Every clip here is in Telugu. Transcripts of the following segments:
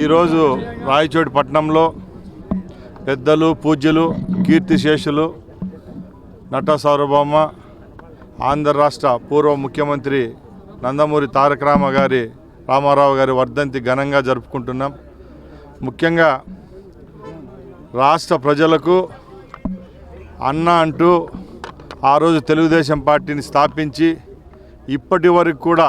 ఈరోజు రాయచోటి పట్టణంలో పెద్దలు పూజ్యులు కీర్తిశేషులు నట సార్వభౌమ ఆంధ్ర రాష్ట్ర పూర్వ ముఖ్యమంత్రి నందమూరి తారక రామ గారి రామారావు గారి వర్ధంతి ఘనంగా జరుపుకుంటున్నాం. ముఖ్యంగా రాష్ట్ర ప్రజలకు అన్న అంటూ ఆ రోజు తెలుగుదేశం పార్టీని స్థాపించి ఇప్పటి వరకు కూడా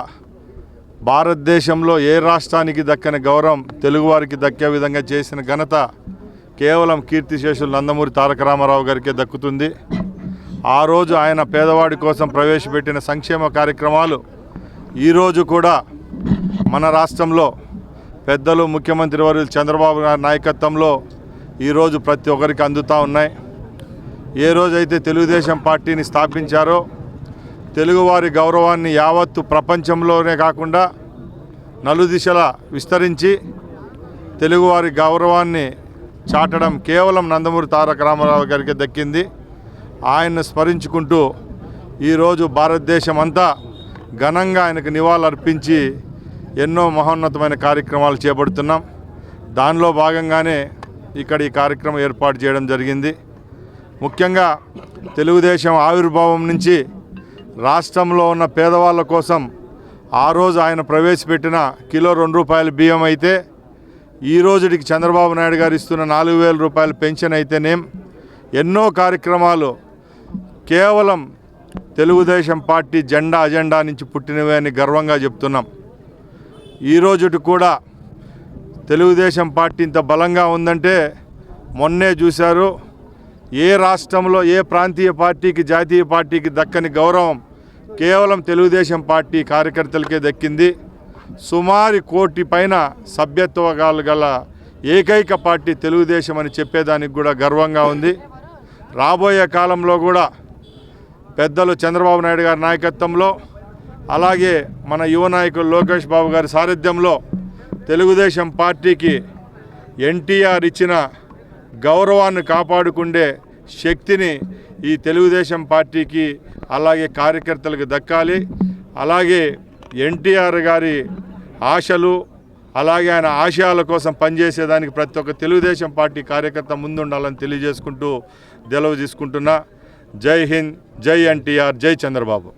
భారతదేశంలో ఏ రాష్ట్రానికి దక్కని గౌరవం తెలుగువారికి దక్కే విధంగా చేసిన ఘనత కేవలం కీర్తిశేషులు నందమూరి తారక రామారావు గారికే దక్కుతుంది. ఆ రోజు ఆయన పేదవాడి కోసం ప్రవేశపెట్టిన సంక్షేమ కార్యక్రమాలు ఈరోజు కూడా మన రాష్ట్రంలో పెద్దలు ముఖ్యమంత్రి వర్యులు చంద్రబాబు గారి నాయకత్వంలో ఈరోజు ప్రతి ఒక్కరికి అందుతూ ఉన్నాయి. ఏ రోజైతే తెలుగుదేశం పార్టీని స్థాపించారో తెలుగువారి గౌరవాన్ని యావత్తు ప్రపంచంలోనే కాకుండా నలుదిశల విస్తరించి తెలుగువారి గౌరవాన్ని చాటడం కేవలం నందమూరి తారక రామారావు గారికి దక్కింది. ఆయన్ను స్మరించుకుంటూ ఈరోజు భారతదేశం అంతా ఘనంగా ఆయనకు నివాళులర్పించి ఎన్నో మహోన్నతమైన కార్యక్రమాలు చేపడుతున్నాం. దానిలో భాగంగానే ఇక్కడ ఈ కార్యక్రమం ఏర్పాటు చేయడం జరిగింది. ముఖ్యంగా తెలుగుదేశం ఆవిర్భావం నుంచి రాష్ట్రంలో ఉన్న పేదవాళ్ళ కోసం ఆ రోజు ఆయన ప్రవేశపెట్టిన కిలో రెండు రూపాయల బియ్యం అయితే ఈ రోజుకి చంద్రబాబు నాయుడు గారు ఇస్తున్న నాలుగు వేల రూపాయల పెన్షన్ అయితేనేం ఎన్నో కార్యక్రమాలు కేవలం తెలుగుదేశం పార్టీ జెండా అజెండా నుంచి పుట్టినవే అని గర్వంగా చెప్తున్నాం. ఈ రోజుటి కూడా తెలుగుదేశం పార్టీ ఇంత బలంగా ఉందంటే మొన్నే చూశారు ఏ రాష్ట్రంలో ఏ ప్రాంతీయ పార్టీకి జాతీయ పార్టీకి దక్కని గౌరవం కేవలం తెలుగుదేశం పార్టీ కార్యకర్తలకే దక్కింది. సుమారు కోటి పైన సభ్యత్వగాలు గల ఏకైక పార్టీ తెలుగుదేశం అని చెప్పేదానికి కూడా గర్వంగా ఉంది. రాబోయే కాలంలో కూడా పెద్దలు చంద్రబాబు నాయుడు గారి నాయకత్వంలో అలాగే మన యువ నాయకులు లోకేష్ బాబు గారి సారథ్యంలో తెలుగుదేశం పార్టీకి ఎన్టీఆర్ ఇచ్చిన గౌరవాన్ని కాపాడుకుండే శక్తిని ఈ తెలుగుదేశం పార్టీకి అలాగే కార్యకర్తలకు దక్కాలి. అలాగే ఎన్టీఆర్ గారి ఆశలు అలాగే ఆయన ఆశయాల కోసం పనిచేసేదానికి ప్రతి ఒక్క తెలుగుదేశం పార్టీ కార్యకర్త ముందుండాలని తెలియజేసుకుంటూ సెలవు తీసుకుంటున్నా. జై హింద్ జై ఎన్టీఆర్ జై చంద్రబాబు.